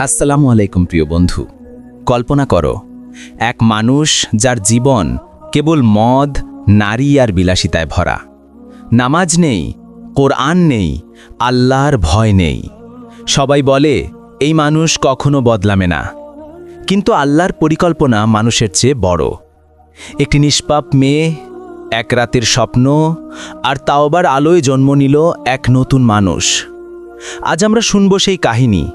আসসালামু আলাইকুম প্রিয় বন্ধু। কল্পনা করো, এক মানুষ যার জীবন কেবল মদ, নারী আর বিলাসিতায় ভরা। নামাজ নেই, কোরআন নেই, আল্লাহর ভয় নেই। সবাই বলে, এই মানুষ কখনো বদলামে না। কিন্তু আল্লাহর পরিকল্পনা মানুষের চেয়ে বড়। একটি নিষ্পাপ মেয়ে, এক রাতের স্বপ্ন, আর তাওবার আলোয় জন্ম নিল এক নতুন মানুষ। আজ আমরা শুনব সেই কাহিনী।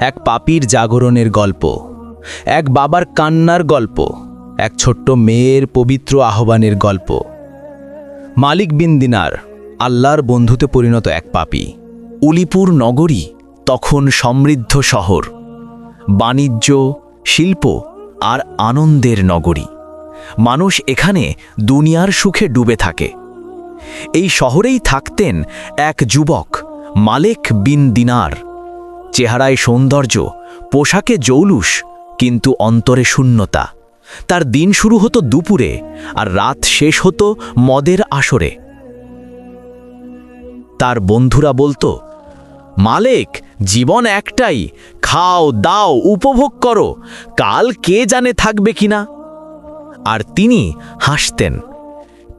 এক পাপীর জাগরণের গল্প, এক বাবার কান্নার গল্প, এক ছোট্ট মেয়ের পবিত্র আহ্বানের গল্প। মালিক বিন দিনার, আল্লাহর বন্ধুতে পরিণত এক পাপী, উলিপুর নগরী, তখন সমৃদ্ধ শহর। বাণিজ্য, শিল্প আর আনন্দের নগরী। মানুষ এখানে দুনিয়ার সুখে ডুবে থাকে। এই শহরেই থাকতেন এক যুবক, মালেক বিন দিনার। চেহারায় সৌন্দর্য, পোশাকে জৌলুস, কিন্তু অন্তরে শূন্যতা। তার দিন শুরু হতো দুপুরে আর রাত শেষ হতো মদের আসরে। তার বন্ধুরা বলতো, মালেক, জীবন একটাই, খাও, দাও, উপভোগ করো, কাল কে জানে থাকবে কিনা? আর তিনি হাসতেন,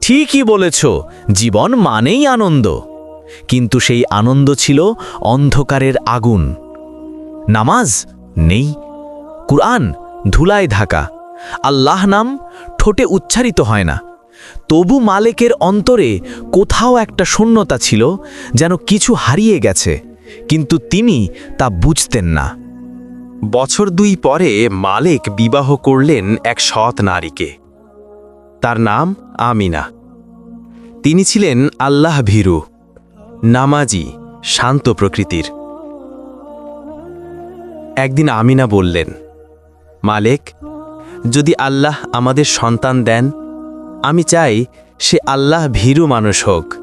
ঠিকই বলেছ, জীবন মানেই আনন্দ। কিন্তু সেই আনন্দ ছিল অন্ধকারের আগুন। নামাজ? নেই। কুরআন? ধুলায় ঢাকা। আল্লাহ নাম ঠোঁটে উচ্চারিত হয় না। তবু মালেকের অন্তরে কোথাও একটা শূন্যতা ছিল যেন কিছু হারিয়ে গেছে, কিন্তু তিনি তা বুঝতেন না। বছর দুই পরে মালেক বিবাহ করলেন এক সৎ নারীকে। তার নাম আমিনা। তিনি ছিলেন আল্লাহ ভীরু নামাজি, শান্ত প্রকৃতির। একদিন আমিনা বললেন, মালেক, যদি আল্লাহ আমাদের সন্তান দেন, আমি চাই সে আল্লাহ ভীরু মানুষ হোক।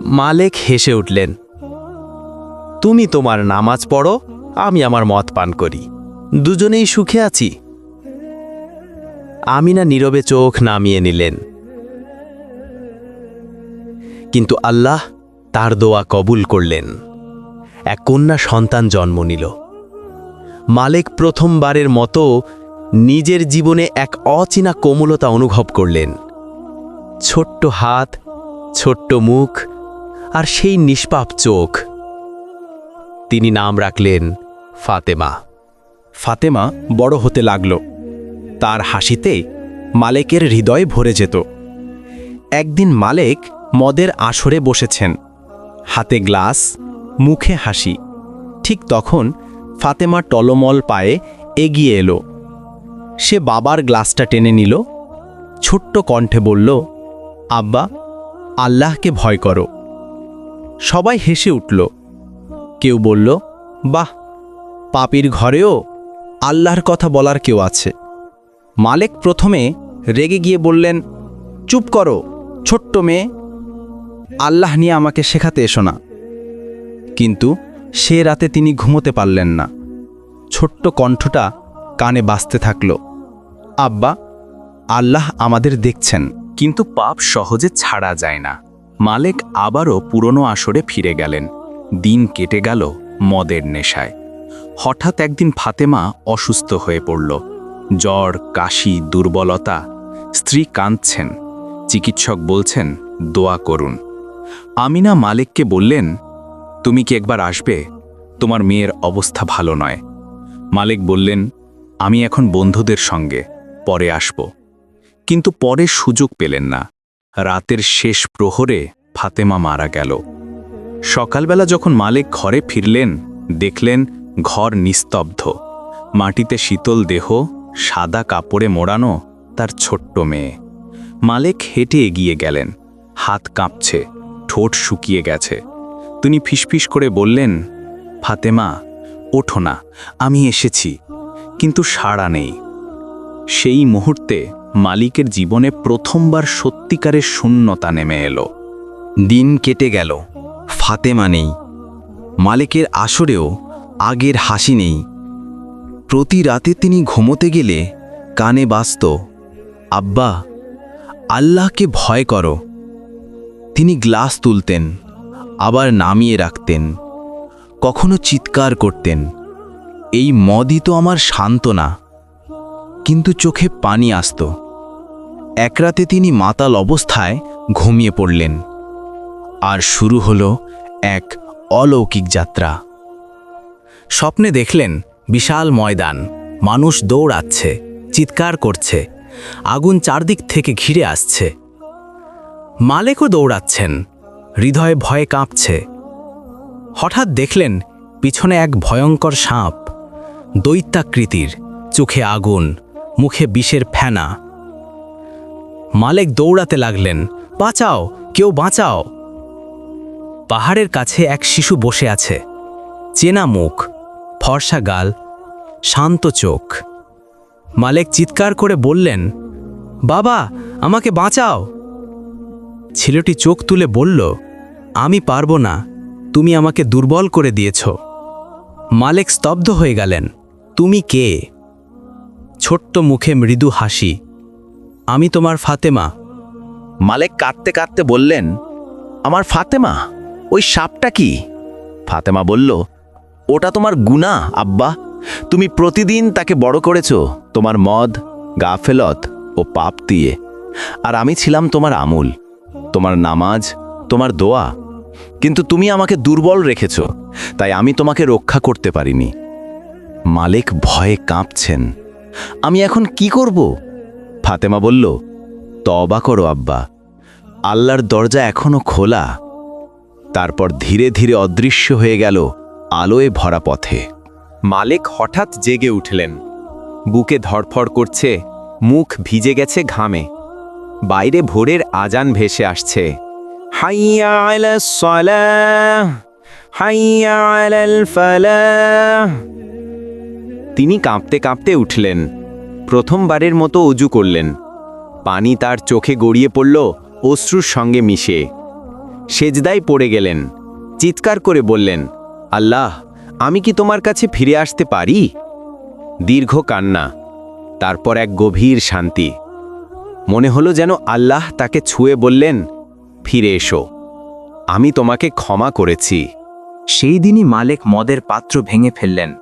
মালেক হেসে উঠলেন, তুমি তোমার নামাজ পড়ো, আমি আমার মত পান করি। দুজনেই সুখে আছি। আমিনা নীরবে চোখ নামিয়ে নিলেন। কিন্তু আল্লাহ তার দোয়া কবুল করলেন। এক কন্যা সন্তান জন্ম নিল। মালেক প্রথমবারের মতো নিজের জীবনে এক অচেনা কোমলতা অনুভব করলেন। ছোট্ট হাত, ছোট্ট মুখ আর সেই নিষ্পাপ চোখ। তিনি নাম রাখলেন ফাতেমা। ফাতেমা বড় হতে লাগল। তার হাসিতে মালেকের হৃদয় ভরে যেত। একদিন মালেক মদের আসরে বসেছেন। হাতে গ্লাস, মুখে হাসি। ঠিক তখন ফাতেমা টলমল পায়ে এগিয়ে এলো। সে বাবার গ্লাসটা টেনে নিল, ছোট্ট কণ্ঠে বলল, আব্বা, আল্লাহকে ভয় করো। সবাই হেসে উঠল। কেউ বলল, বাহ, পাপির ঘরেও আল্লাহর কথা বলার কেউ আছে। মালেক প্রথমে রেগে গিয়ে বললেন, চুপ করো, ছোট্ট মেয়ে আল্লাহ নিয়ে আমাকে শেখাতে এসো না। কিন্তু সে রাতে তিনি ঘুমোতে পারলেন না। ছোট্ট কণ্ঠটা কানে বাজতে থাকল। আব্বা, আল্লাহ আমাদের দেখছেন, কিন্তু পাপ সহজে ছাড়া যায় না। মালেক আবারও পুরনো আসরে ফিরে গেলেন। দিন কেটে গেল মদের নেশায়। হঠাৎ একদিন ফাতেমা অসুস্থ হয়ে পড়ল। জ্বর, কাশি, দুর্বলতা, স্ত্রী কাঁদছেন। চিকিৎসক বলছেন, দোয়া করুন। আমিনা মালিককে বললেন, তুমি কি একবার আসবে? তোমার মেয়ের অবস্থা ভালো নয়। মালিক বললেন, আমি এখন বন্ধুদের সঙ্গে, পরে আসব। কিন্তু পরে সুযোগ পেলেন না। রাতের শেষ প্রহরে ফাতেমা মারা গেল। সকালবেলা যখন মালিক ঘরে ফিরলেন, দেখলেন ঘর নিস্তব্ধ। মাটিতে শীতল দেহ, সাদা কাপড়ে মোড়ানো তার ছোট্ট মেয়ে। মালেক হেঁটে এগিয়ে গেলেন, হাত কাঁপছে। ঠোঁট শুকিয়ে গেছে। তিনি ফিসফিস করে বললেন, ফাতেমা, ওঠো না, আমি এসেছি, কিন্তু সাড়া নেই। সেই মুহূর্তে মালিকের জীবনে প্রথমবার সত্যিকারের শূন্যতা নেমে এলো। দিন কেটে গেল, ফাতেমা নেই, মালিকের আসরেও আগের হাসি নেই। প্রতি রাতে তিনি ঘুমোতে গেলে কানে বাস্ত আব্বা, আল্লাহকে ভয় করো তিনি গ্লাস তুলতেন, আবার নামিয়ে রাখতেন, কখনো চিৎকার করতেন, এই মদই তো আমার সান্ত্বনা। কিন্তু চোখে পানি আসত। এক রাতে তিনি মাতাল অবস্থায় ঘুমিয়ে পড়লেন। আর শুরু হলো এক অলৌকিক যাত্রা। স্বপ্নে দেখলেন বিশাল ময়দান, মানুষ দৌড়াচ্ছে, চিৎকার করছে, আগুন চারদিক থেকে ঘিরে আসছে। মালেকও দৌড়াচ্ছেন। হৃদয়ে ভয়ে কাঁপছে। হঠাৎ দেখলেন পিছনে এক ভয়ঙ্কর সাপ। দৈত্যাকৃতির চোখে আগুন, মুখে বিষের ফেনা। মালেক দৌড়াতে লাগলেন, বাঁচাও, কেউ বাঁচাও! পাহাড়ের কাছে এক শিশু বসে আছে। চেনা মুখ, ফর্সা গাল, শান্ত চোখ। মালেক চিৎকার করে বললেন, বাবা, আমাকে বাঁচাও! ছেলেটি চোখ তুলে বলল, আমি পারব না। তুমি আমাকে দুর্বল করে দিয়েছ। মালেক স্তব্ধ হয়ে গেলেন, তুমি কে? ছোট্ট মুখে মৃদু হাসি, আমি তোমার ফাতেমা। মালেক কাঁদতে কাঁদতে বললেন, আমার ফাতেমা? ওই সাপটা কি? ফাতেমা বলল, ওটা তোমার গুণা আব্বা। তুমি প্রতিদিন তাকে বড় করেছ, তোমার মদ, গাফেলত ও পাপ দিয়ে। আর আমি ছিলাম তোমার আমূল। তোমার নামাজ, তোমার দোয়া। কিন্তু তুমি আমাকে দুর্বল রেখেছ, তাই আমি তোমাকে রক্ষা করতে পারিনি। মালিক ভয়ে কাঁপছেন। আমি এখন কি করব? ফাতেমা বলল তবা করো আব্বা। আল্লাহর দরজা এখনও খোলা। তারপর ধীরে ধীরে অদৃশ্য হয়ে গেল আলোয় ভরা পথে। মালেক হঠাৎ জেগে উঠলেন। বুকে ধড়ফড় করছে, মুখ ভিজে গেছে ঘামে। বাইরে ভোরের আজান ভেসে আসছে। হাইয়া সালাহ, হাইয়া। তিনি কাঁপতে কাঁপতে উঠলেন প্রথমবারের মতো অজু করলেন। পানি তার চোখে গড়িয়ে পড়ল অশ্রুর সঙ্গে মিশে। সেজদায় পড়ে গেলেন চিৎকার করে বললেন আল্লাহ আমি কি তোমার কাছে ফিরে আসতে পারি? দীর্ঘ কান্না তারপর এক গভীর শান্তি। মনে হলো যেন আল্লাহ তাকে ছুঁয়ে বললেন, ফিরে এসো। আমি তোমাকে ক্ষমা করেছি। সেই দিনই মালেক মদের পাত্র ভেঙে ফেললেন।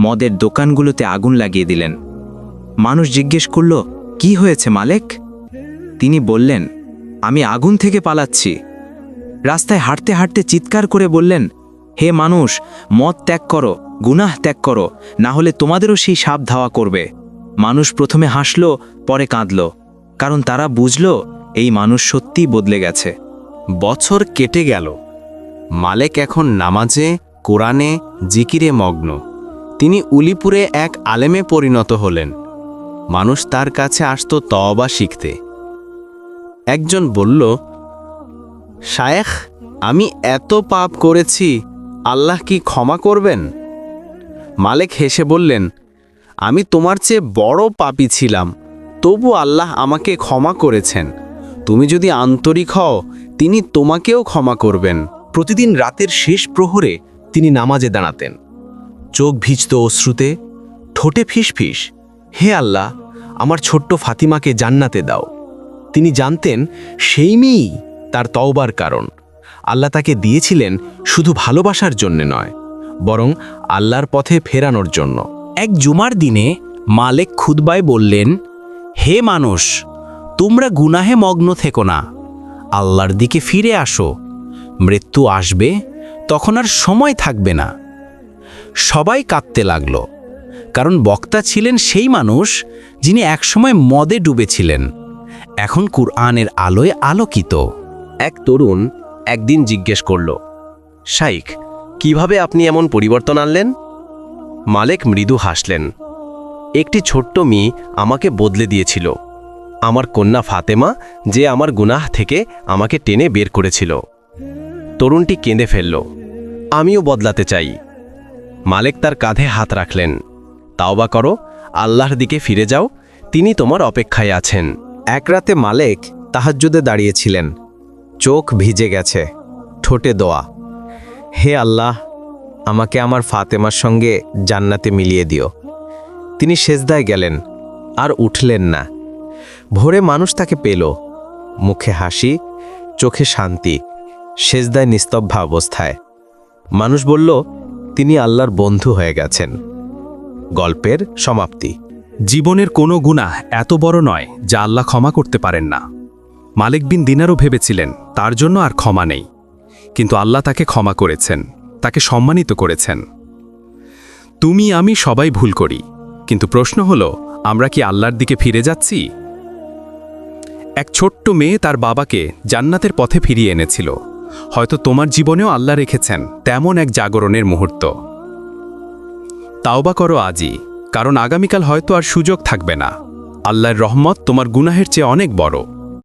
মদের দোকানগুলোতে আগুন লাগিয়ে দিলেন। মানুষ জিজ্ঞেস করল, কি হয়েছে মালেক? তিনি বললেন, আমি আগুন থেকে পালাচ্ছি। রাস্তায় হাঁটতে হাঁটতে চিৎকার করে বললেন, হে মানুষ, মদ ত্যাগ করো, গুনাহ ত্যাগ করো, না হলে তোমাদেরও সেই সাপ ধাওয়া করবে। মানুষ প্রথমে হাসল, পরে কাঁদল। কারণ তারা বুঝল এই মানুষ সত্যিই বদলে গেছে। বছর কেটে গেল। মালেক এখন নামাজে, কোরআনে, জিকিরে মগ্ন। তিনি উলিপুরে এক আলেমে পরিণত হলেন। মানুষ তার কাছে আসত তওবা শিখতে। একজন বলল, শায়েখ, আমি এত পাপ করেছি, আল্লাহ কি ক্ষমা করবেন? মালেক হেসে বললেন, আমি তোমার চেয়ে বড় পাপি ছিলাম। তবু আল্লাহ আমাকে ক্ষমা করেছেন। তুমি যদি আন্তরিক হও, তিনি তোমাকেও ক্ষমা করবেন। প্রতিদিন রাতের শেষ প্রহরে তিনি নামাজে দাঁড়াতেন। চোখ ভিজত অশ্রুতে, ঠোঁটে ফিসফিস, হে আল্লাহ, আমার ছোট্ট ফাতিমাকে জান্নাতে দাও। তিনি জানতেন, সেই মেয়েই তার তওবার কারণ। আল্লাহ তাকে দিয়েছিলেন শুধু ভালোবাসার জন্য নয়, বরং আল্লাহর পথে ফেরানোর জন্য। এক জুমার দিনে মালেক খুদবায় বললেন হে মানুষ, তোমরা গুনাহে মগ্ন থেকো না। আল্লাহর দিকে ফিরে আসো। মৃত্যু আসবে, তখন আর সময় থাকবে না। সবাই কাঁদতে লাগল, কারণ বক্তা ছিলেন সেই মানুষ যিনি একসময় মদে ডুবেছিলেন। এখন কুরআনের আলোয় আলোকিত। এক তরুণ একদিন জিজ্ঞেস করল, শাইখ, কীভাবে আপনি এমন পরিবর্তন আনলেন? মালেক মৃদু হাসলেন একটি ছোট্ট মেয়ে আমাকে বদলে দিয়েছিল। আমার কন্যা ফাতেমা যে আমার গুনাহ থেকে আমাকে টেনে বের করেছিল। তরুণটি কেঁদে ফেলল, আমিও বদলাতে চাই। মালেক তার কাঁধে হাত রাখলেন, তাওবা করো, আল্লাহর দিকে ফিরে যাও, তিনি তোমার অপেক্ষায় আছেন। এক রাতে মালেক তাহাজ্জুদে দাঁড়িয়েছিলেন, চোখ ভিজে গেছে, ঠোঁটে দোয়া, হে আল্লাহ, আমাকে আমার ফাতেমার সঙ্গে জান্নাতে মিলিয়ে দিও। তিনি সেজদায় গেলেন, আর উঠলেন না। ভোরে মানুষ তাকে পেল। মুখে হাসি, চোখে শান্তি, সেজদায় নিস্তব্ধ অবস্থায়। মানুষ বলল, তিনি আল্লাহর বন্ধু হয়ে গেছেন। গল্পের সমাপ্তি। জীবনের কোনো গুনাহ এত বড় নয় যা আল্লাহ ক্ষমা করতে পারেন না। মালিক বিন দিনারও ভেবেছিলেন, তার জন্য আর ক্ষমা নেই। কিন্তু আল্লাহ তাকে ক্ষমা করেছেন, তাকে সম্মানিত করেছেন। তুমি, আমি সবাই ভুল করি কিন্তু প্রশ্ন হল, আমরা কি আল্লাহর দিকে ফিরে যাচ্ছি? এক ছোট্ট মেয়ে তার বাবাকে জান্নাতের পথে ফিরিয়ে এনেছিল। হয়তো তোমার জীবনেও আল্লাহ রেখেছেন তেমন এক জাগরণের মুহূর্ত। তাওবা করো আজই, কারণ আগামীকাল হয়তো আর সুযোগ থাকবে না। আল্লাহর রহমত তোমার গুনাহের চেয়ে অনেক বড়।